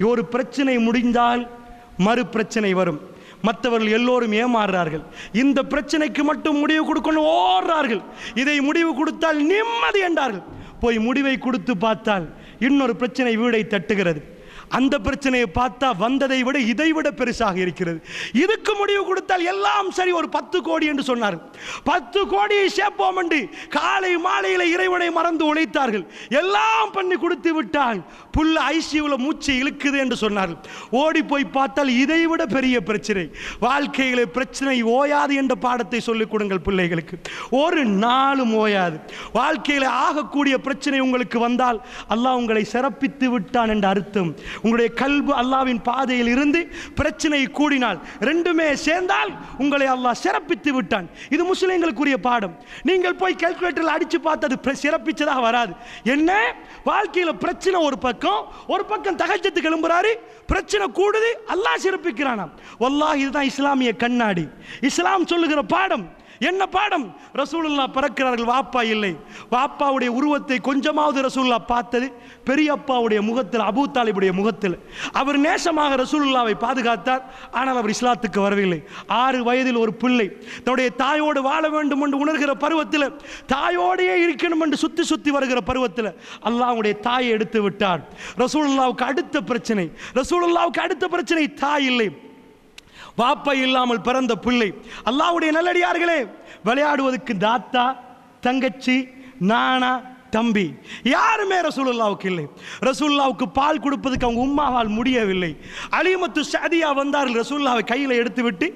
ஒரு பிரச்சனை முடிந்தால் மறு பிரச்சனை வரும். மற்றவர்கள் எல்லோரும் ஏமாறுறார்கள். இந்த பிரச்சனைக்கு மட்டும் முடிவு கொடுக்கணும் ஓடுறார்கள். இதை முடிவு கொடுத்தால் நிம்மதி என்றார்கள். போய் முடிவை கொடுத்து பார்த்தால் இன்னொரு பிரச்சனை வீடை தட்டுகிறது. அந்த பிரச்சனையை பார்த்தா வந்ததை விட இதை விட பெருசாக இருக்கிறது. இதுக்கு முடிவு கொடுத்தால் எல்லாம் சரி ஒரு பத்து கோடி என்று சொன்னார். பத்து கோடியை சேர்ப்போம் என்று காலை மாலையில் இறைவனை மறந்து உழைத்தார்கள். எல்லாம் பண்ணி கொடுத்து விட்டால் புல்ல ஐசியூவில் மூச்சு இழுக்குது என்று சொன்னார்கள் ஓடி போய் பார்த்தால் இதை விட பெரிய பிரச்சனை. வாழ்க்கையிலே பிரச்சனை ஓயாது என்ற பாடத்தை சொல்லிக் கொடுங்கள் பிள்ளைகளுக்கு. ஒரு நாளும் ஓயாது. வாழ்க்கையில் ஆகக்கூடிய பிரச்சனை உங்களுக்கு வந்தால் அல்லாஹ் உங்களை சிறப்பித்து விட்டான் என்ற அர்த்தம். உங்களுடைய கல்பு அல்லாவின் பாதையில் இருந்து பிரச்சனை கூடினால் ரெண்டுமே சேர்ந்தால் உங்களை அல்லாஹ் சிறப்பித்து விட்டான். இது முஸ்லீம்களுக்குரிய பாடம். நீங்கள் போய் கால்குலேட்டரில் அடித்து பார்த்தது பிர- சிறப்பிச்சதாக வராது. என்ன? வாழ்க்கையில் பிரச்சனை ஒரு பக்கம் ஒரு பக்கம் தகச்சத்துக்கு எழும்புறாரு பிரச்சனை கூடுது அல்லாஹ் சிறப்பிக்கிறானாம். வல்லாஹ் இதுதான் இஸ்லாமிய கண்ணாடி. இஸ்லாம் சொல்லுகிற பாடம். என்ன பாடம்? ரசூலுல்லா பிறக்கிறார்கள் வாப்பா இல்லை. வாப்பாவுடைய உருவத்தை கொஞ்சமாவது ரசூல்லா பார்த்தது பெரியப்பாவுடைய முகத்தில் அபு தாலிபுடைய முகத்தில். அவர் நேசமாக ரசூலுல்லாவை பாதுகாத்தார் ஆனால் அவர் இஸ்லாத்துக்கு வரவில்லை. ஆறு வயதில் ஒரு பிள்ளை தன்னுடைய தாயோடு வாழ வேண்டும் என்று உணர்கிற பருவத்தில் தாயோடையே இருக்கணும் என்று சுத்தி சுத்தி வருகிற பருவத்தில் அல்லாவுடைய தாயை எடுத்து விட்டார். ரசூலுல்லாவுக்கு அடுத்த பிரச்சனை ரசூலுல்லாவுக்கு அடுத்த பிரச்சனை தாய் இல்லை. பாப்பா இல்லாமல் பிறந்த பிள்ளை. அல்லாவுடைய நல்லடியார்களே விளையாடுவதற்கு தாத்தா தங்கச்சி நானா தம்பி. யாருமே ரசூலுல்லாவுக்கு இல்லை. ரசூல்லாவுக்கு பால் கொடுப்பதுக்கு அவங்க உம்மாவால் முடியவில்லை. அலிமத்து சதியா வந்தார்கள் ரசூல்லாவை கையில் எடுத்துவிட்டு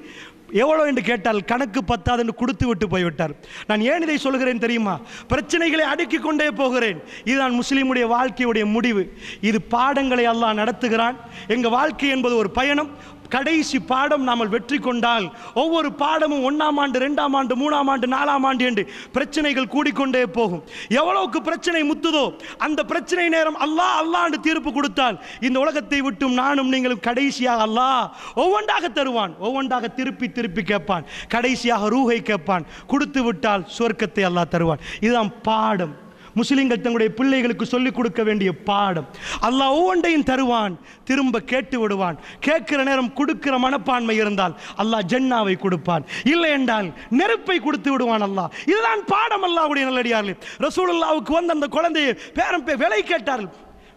எவ்வளோ என்று கேட்டால் கணக்கு பத்தாதுன்னு கொடுத்து விட்டு போய்விட்டார். நான் ஏன் இதை சொல்கிறேன் தெரியுமா? பிரச்சனைகளை அடுக்கிக் கொண்டே போகிறேன். இதுதான் முஸ்லீமுடைய வாழ்க்கையுடைய முடிவு. இது பாடங்களை எல்லாம் நடத்துகிறான். எங்கள் வாழ்க்கை என்பது ஒரு பயணம் கடைசி பாடம் நாமல் வெற்றி கொண்டால் ஒவ்வொரு பாடமும் ஒன்றாம் ஆண்டு ரெண்டாம் ஆண்டு மூணாம் ஆண்டு நாலாம் ஆண்டு என்று பிரச்சனைகள் கூடிக்கொண்டே போகும். எவ்வளவுக்கு பிரச்சனை முத்துதோ அந்த பிரச்சனை நேரம் அல்லாஹ் அல்லாண்டு தீர்ப்பு கொடுத்தால் இந்த உலகத்தை விட்டும் நானும் நீங்களும் கடைசியாக அல்லாஹ் ஒவ்வொன்றாக தருவான். ஒவ்வொன்றாக திருப்பி திருப்பி கேட்பான். கடைசியாக ரூஹை கேட்பான். கொடுத்து விட்டால் சொர்க்கத்தை அல்லாஹ் தருவான். இதுதான் பாடம். முஸ்லீம்கள் தங்களுடைய பிள்ளைகளுக்கு சொல்லிக் கொடுக்க வேண்டிய பாடம். அல்லாஹ் ஒவ்வொன்றையும் தருவான் திரும்ப கேட்டு விடுவான். கேட்கிற நேரம் கொடுக்கிற மனப்பான்மை இருந்தால் அல்லாஹ் ஜன்னாவை கொடுப்பான். இல்லை என்றால் நெருப்பை கொடுத்து விடுவான் அல்லாஹ். இதுதான் பாடம் அல்லாவுடைய நல்லடியார்கள். ரசூலுல்லாவுக்கு வந்து அந்த குழந்தையை பேரம் விலை கேட்டார்கள்.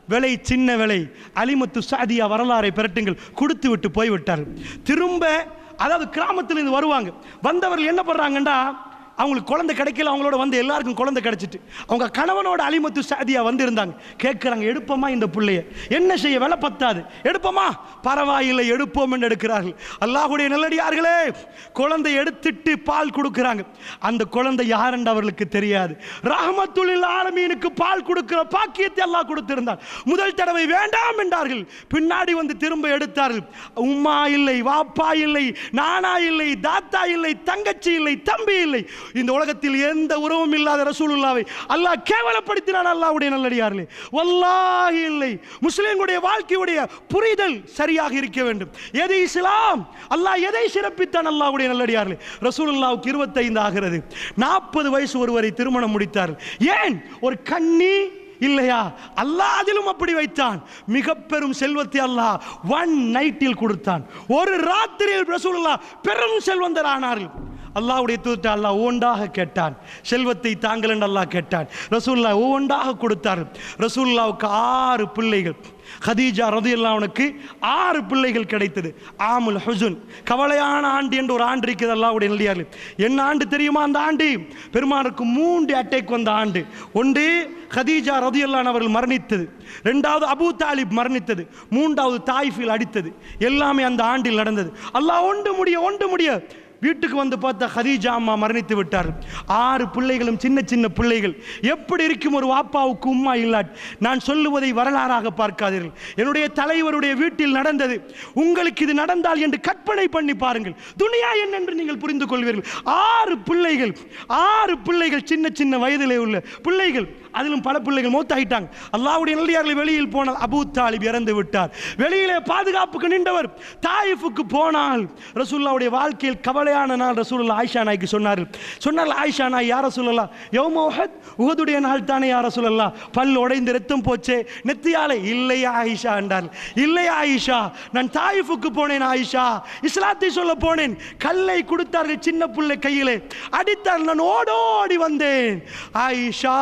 விலை சின்ன விலை. அலிமத்து சாதியா வரலாறை பிரட்டுங்கள். கொடுத்து விட்டு போய்விட்டார்கள். திரும்ப அதாவது கிராமத்தில் இருந்து வருவாங்க. வந்தவர்கள் என்ன பண்ணுறாங்கன்னா அவங்களுக்கு குழந்தை கிடைக்கல அவங்களோட வந்து எல்லாருக்கும் குழந்தை கிடைச்சிட்டு. அவங்க கணவனோட அலிமத்து சாதியா வந்து இருந்தாங்க கேட்குறாங்க எடுப்போமா இந்த பிள்ளைய? என்ன செய்ய விலை பத்தாது. எடுப்போமா? பரவாயில்லை எடுப்போம் என்று எடுக்கிறார்கள். அல்லாஹுடைய நல்லடியார்களே குழந்தை எடுத்துட்டு பால் கொடுக்குறாங்க. அந்த குழந்தை யாருன்னு அவர்களுக்கு தெரியாது. ரஹமத்துல்லில் ஆலமீனுக்கு பால் கொடுக்கிற பாக்கியத்தை எல்லாம் கொடுத்திருந்தார். முதல் தடவை வேண்டாம் என்றார்கள். பின்னாடி வந்து திரும்ப எடுத்தார்கள். உம்மா இல்லை வாப்பா இல்லை நானா இல்லை தாத்தா இல்லை தங்கச்சி இல்லை தம்பி இல்லை இந்த உலகத்தில் எந்த உறவும் இல்லாத ரசூலுல்லாவை அல்லாஹ் கேவலப்படுத்தினான் அல்லாஹ்வுடைய நல்லடியார்களே. வல்லாஹி இல்லை. முஸ்லீம்களுடைய வாழ்க்கையுடைய புரிதல் சரியாக இருக்க வேண்டும். எது இஸ்லாம்? அல்லாஹ் எதை சிறப்பித்தான் அல்லாஹ்வுடைய நல்லடியார்களே? ரசூலுல்லாவுக்கு இருபத்தைந்து ஆகிறது. நாற்பது வயசு ஒருவரை திருமணம் முடித்தார். ஏன்? ஒரு கண்ணி இல்லையா? அல்லாஹ் அதிலும் அப்படி வைத்தான். மிக பெரும் செல்வத்தை அல்லாஹ் ஒன் நைட்டில் கொடுத்தான். ஒரு ராத்திரியில் ரசூலுல்லாஹ் பெரும் செல்வந்தர் ஆனார்கள் அல்லாவுடைய தூதர் அல்லாஹ் ஒவ்வொன்றாக கேட்டான். செல்வத்தை தாங்கள் என்று அல்லாஹ் கேட்டான். ரசூல்லா ஒவ்வொன்றாக கொடுத்தார். ரசூல்லாவுக்கு ஆறு பிள்ளைகள். ஹதீஜா ரதியல்லாவுக்கு ஆறு பிள்ளைகள் கிடைத்தது. ஆமுல் ஹுசுன். கவலையான ஆண்டு என்று ஒரு ஆண்டு இருக்குது அல்லாவுடைய நிலையாரு என்ன ஆண்டு தெரியுமா அந்த ஆண்டு? பெருமானுக்கு மூன்று அட்டைக்கு வந்த ஆண்டு. ஒன்று ஹதீஜா ரதியல்லான் அவர்கள் மரணித்தது. ரெண்டாவது அபூ தாலிப் மரணித்தது. மூன்றாவது தாய்ஃபில் அடித்தது. எல்லாமே அந்த ஆண்டில் நடந்தது. அல்லாஹ் ஒன்று முடிய ஒன்று முடிய வீட்டுக்கு வந்து பார்த்தா ஹதீஜா அம்மா மரணித்து விட்டார். ஆறு பிள்ளைகளும் சின்ன சின்ன பிள்ளைகள். எப்படி இருக்கும் ஒரு வாப்பாவுக்கு உம்மா இல்லாட் நான் சொல்லுவதை வரலாறாக பார்க்காதீர்கள். என்னுடைய தலைவருடைய வீட்டில் நடந்தது. உங்களுக்கு இது நடந்தால் என்று கற்பனை பண்ணி பாருங்கள். துனியா என்னென்று நீங்கள் புரிந்து கொள்வீர்கள். ஆறு பிள்ளைகள் ஆறு பிள்ளைகள் சின்ன சின்ன வயதிலே உள்ள பிள்ளைகள். அதிலும் பல பிள்ளைகள் மூத்தாயிட்டாங்க. அல்லாவுடைய நல்லியார்கள் வெளியில் போனால் அபு தாலிப் இறந்து விட்டார். வெளியிலே பாதுகாப்புக்கு நின்றவர் தாயிஃபுக்கு போனால் ரசூல்லாவுடைய வாழ்க்கையில் கவலையான நாள் ரசூல்லா ஆயிஷா நாய்க்கு சொன்னார்கள். சொன்னார்கள் ஆயிஷா நாய் யார சொல்லலாம் யௌம உஹத்? உஹதுடைய நாள் தானே யார சொல்லலாம் பல் உடைந்து ரத்தம் போச்சே? நெத்தியாலே இல்லை ஆயிஷா என்றார் இல்லை ஆயிஷா நான் தாயிஃபுக்கு போனேன் ஆயிஷா. இஸ்லாத்தை சொல்ல போனேன். கல்லை கொடுத்தார்கள் சின்ன பிள்ளை கையிலே. அடித்தார் நான் ஓடோடி வந்தேன். ஆயிஷா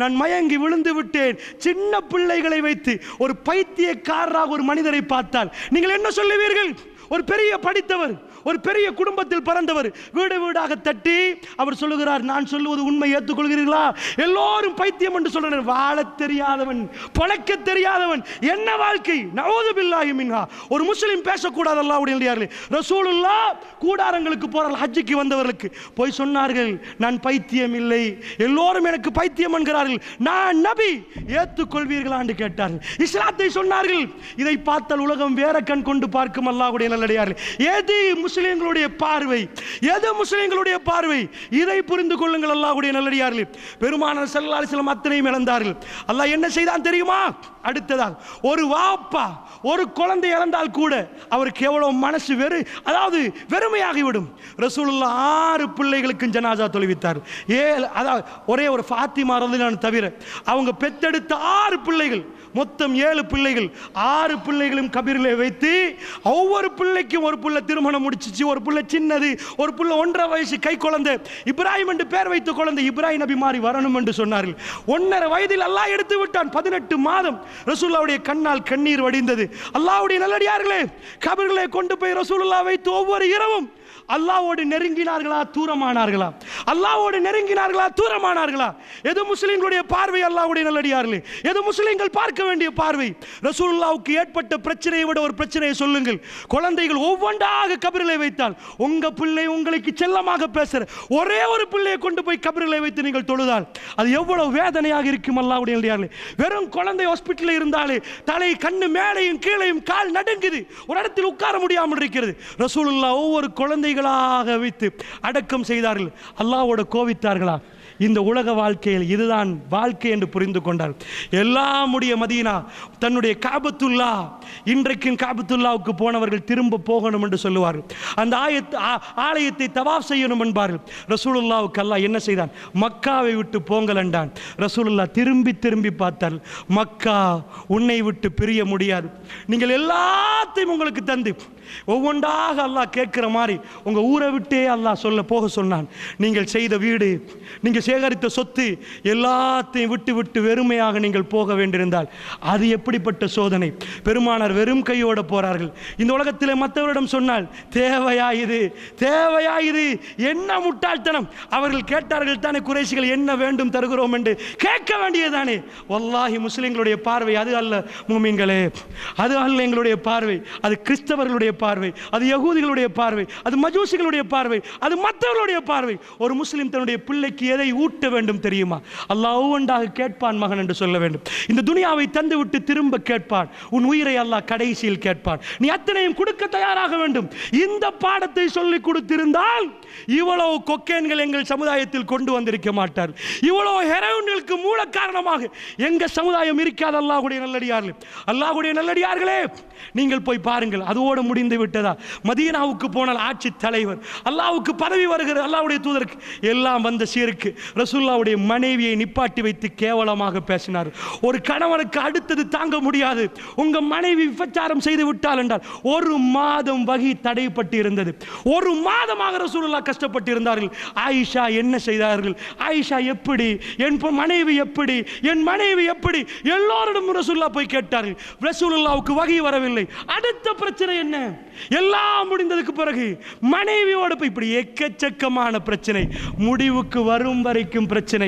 நான் மயங்கி விழுந்து விட்டேன். சின்ன பிள்ளைகளை வைத்து ஒரு பைத்தியக்காரராக ஒரு மனிதரை பார்த்தால் நீங்கள் என்ன சொல்லுவீர்கள்? ஒரு பெரிய படித்தவர் ஒரு பெரிய குடும்பத்தில் பிறந்தவர் வீடு வீடாக தட்டி அவர் சொல்லுகிறார் நான் சொல்லுவது உண்மை ஏற்றுக்கொள்கிறீர்களா? எல்லோரும் பைத்தியம் என்று சொல்றனர் வாழத் தெரியாதவன் பழைக்க தெரியாதவன் என்ன வாழ்க்கை? நவோது பில்லாஹி மின்ஹா. ஒரு முஸ்லீம் பேசக்கூடாது அல்லாஹ்வுடைய நல்லடியார்களே ரசூலுல்லா கூடாரங்களுக்கு போறார்கள் ஹஜ்ஜுக்கு வந்தவர்களுக்கு. போய் சொன்னார்கள் நான் பைத்தியம் இல்லை. எல்லோரும் எனக்கு பைத்தியம் என்கிறார்கள். நான் நபி ஏற்றுக்கொள்வீர்களா? என்று கேட்டார்கள். இஸ்லாத்தை சொன்னார்கள். இதை பார்த்தால் உலகம் வேற கண் கொண்டு பார்க்கும் அல்லாஹ்வுடைய நல்லடியார்கள். எது முஸ்லிம்களுடைய பார்வை? எது முஸ்லிம்களுடைய பார்வை? இதை புரிந்து கொள்ளுங்கள் அல்லாஹுடைய நல்லடியார்கள். பெருமானார் ஸல்லல்லாஹு சிலம் அத்தனையும் இழந்தார்கள். அல்லாஹ் என்ன செய்தான் தெரியுமா? அடுத்ததால் ஒரு வாப்பா ஒரு குழந்தை இறந்தால் கூட அவருக்கு எவ்வளவு மனசு வெறு அதாவது வெறுமையாகிவிடும். ரசூலுல்லா ஆறு பிள்ளைகளுக்கும் ஜனாசா தொழுவித்தார். ஏழு அதாவது ஒரே ஒரு ஃபாத்திமா நான் தவிர அவங்க பெத்தெடுத்த ஆறு பிள்ளைகள் மொத்தம் ஏழு பிள்ளைகள் ஆறு பிள்ளைகளும் கபீரிலே வைத்து ஒவ்வொரு பிள்ளைக்கும் ஒரு பிள்ளை திருமணம் முடிச்சு முடிச்சிச்சு ஒரு புள்ள சின்னது ஒரு புள்ள ஒன்றரை வயசு கை குழந்தை. இப்ராஹிம் என்று பேர் வைத்த குழந்தை இப்ராஹிம் நபி மாறி வரணும் என்று சொன்னார்கள். ஒன்றரை வயதில் அல்லாஹ் எடுத்து விட்டான். பதினெட்டு மாதம் ரசூல்லாவுடைய கண்ணால் கண்ணீர் வடிந்தது. அல்லாஹ்வுடைய நல்லடியார்களே கபர்களை கொண்டு போய் ரசூலுல்லா வைத்து ஒவ்வொரு இரவும் அல்லாவோடு நெருங்கினார்களா தூரமானார்களா? அல்லாவோடு நெருங்கினார்களா? தூரமானார்களா? எது முஸ்லீம்களுடைய பார்வை? அல்லாவுடைய நல்லடியார்களே. எது முஸ்லீம்கள் பார்க்க வேண்டிய பார்வை? ரசூலுல்லாவுக்கு ஏற்பட்ட பிரச்சனையை விட ஒரு பிரச்சனையை சொல்லுங்கள். குழந்தைகள் ஒவ்வொன்றாக கபிரிலை வைத்தால் உங்க பிள்ளை உங்களுக்கு செல்லமாக பேசுற ஒரே ஒரு பிள்ளையை கொண்டு போய் கபிரிலை வைத்து நீங்கள் தொழுதால் அது எவ்வளவு வேதனையாக இருக்கும் அல்லாவுடைய நல்லடியார்களே. வெறும் குழந்தை ஹாஸ்பிட்டலில் இருந்தாலே தலை கண்ணு மேலையும் கீழையும் கால் நடுங்குது. ஒரு இடத்தில் உட்கார முடியாமல் இருக்கிறது. ரசூலுல்லா ஒவ்வொரு குழந்தைகளாக வைத்து அடக்கம் செய்தார்கள். அல்லாஹ் அல்லாஹ்வோட கோவித்தார்களா? இந்த உலக வாழ்க்கையில் இதுதான் வாழ்க்கை என்று புரிந்து கொண்டார். எல்லா உடைய மதீனா தன்னுடைய காபத்துல்லா இன்றைக்கும் காபத்துல்லாவுக்கு போனவர்கள் திரும்ப போகணும் என்று சொல்லுவார்கள். அந்த ஆயத் ஆ- ஆலயத்தை தவாப் செய்யணும் என்பார்கள். ரசூலுல்லாவுக்கு அல்லாஹ் என்ன செய்தான்? மக்காவை விட்டு போங்கள் என்றான். ரசூலுல்லா திரும்பி திரும்பி பார்த்தார் மக்கா உன்னை விட்டு பிரிய முடியாது. நீங்கள் எல்லாத்தையும் உங்களுக்கு தந்து ஒவ்வொன்றாக அல்லாஹ் கேட்கிற மாதிரி உங்க ஊரை விட்டே அல்லாஹ் சொல்ல போக சொன்னான். நீங்கள் செய்த வீடு நீங்கள் சேகரித்த சொத்து எல்லாத்தையும் விட்டு விட்டு வெறுமையாக நீங்கள் போக வேண்டியிருந்தால் அது எப்படிப்பட்ட சோதனை? பெருமானார் வெறும் கையோட போறார்கள். இந்த உலகத்தில் மற்றவரிடம் சொன்னால் தேவையா இது? தேவையா இது? என்ன முட்டாள்தனம்? அவர்கள் கேட்டார்கள் தானே குறைசிகள் என்ன வேண்டும் தருகிறோம் என்று? கேட்க வேண்டியதானே வல்லாஹி முஸ்லிம்களுடைய பார்வை அது அல்ல மூமின்களே. அது அல்ல எங்களுடைய பார்வை. அது கிறிஸ்தவர்களுடைய பார்வை. அது யகூதிகளுடைய பார்வை. அது மஜூசிகளுடைய பார்வை. அது மற்றவர்களுடைய பார்வை. ஒரு முஸ்லிம் தன்னுடைய பிள்ளைக்கு எதை ஊட்ட வேண்டும் தெரியுமா? அல்லாஹ் ஒவ்வொன்றாக கேட்பான் மகன் என்று சொல்ல வேண்டும். இந்த துனியாவை தந்து விட்டு திரும்ப கேட்பான். உன் உயிரை அல்லாஹ் கடைசியில் கேட்பான். நீ அத்தனையும் கொடுக்க தயாராக வேண்டும். இந்த பாடத்தை சொல்லிக் கொடுத்திருந்தால் இவ்வளவு கொக்கேன்கள் எங்கள் சமுதாயத்தில் கொண்டு வந்திருக்க மாட்டார். இவ்வளவு ஹெரோயின்களுக்கு மூல காரணமாக எங்க சமுதாயம் இருக்காது அல்லாஹுடைய நல்லடியார்கள். அல்லாஹுடைய நல்லடியார்களே நீங்கள் போய் பாருங்கள். அதோடு முடிந்து விட்டதா? மதீனாவுக்கு போனால் ஆட்சி தலைவர் அல்லாஹ்வுக்கு பதவி வருகிற அல்லாவுடைய தூதருக்கு எல்லாம் வந்த சீருக்கு. ரசூல்லாவுடைய மனைவியை நிப்பாட்டி வைத்து கேவலமாக பேசினார். ஒரு கணவனுக்கு அடுத்தது தாங்க முடியாது. உங்க மனைவி விபச்சாரம் செய்து விட்டால் என்றால் ஒரு மாதம் வகி தடைப்பட்டு இருந்தது. ஒரு மாதமாக ரசூலுல்லாஹ் கஷ்டப்பட்டு இருந்தார்கள் ஆயிஷா என்ன செய்தார்கள்? ஆயிஷா எப்படி? என் மனைவி எப்படி? என் மனைவி எப்படி? எல்லோரிடம் ரசூல்லா போய் கேட்டார்கள். ரசூலுல்லாவுக்கு வகி வரவில்லை. அடுத்த பிரச்சனை என்ன? எல்லாம் முடிந்ததுக்கு பிறகு மனைவியோட போய் இப்படி எக்கச்சக்கமான பிரச்சனை. முடிவுக்கு வரும் வரை வரைக்கும் பிரச்சனை.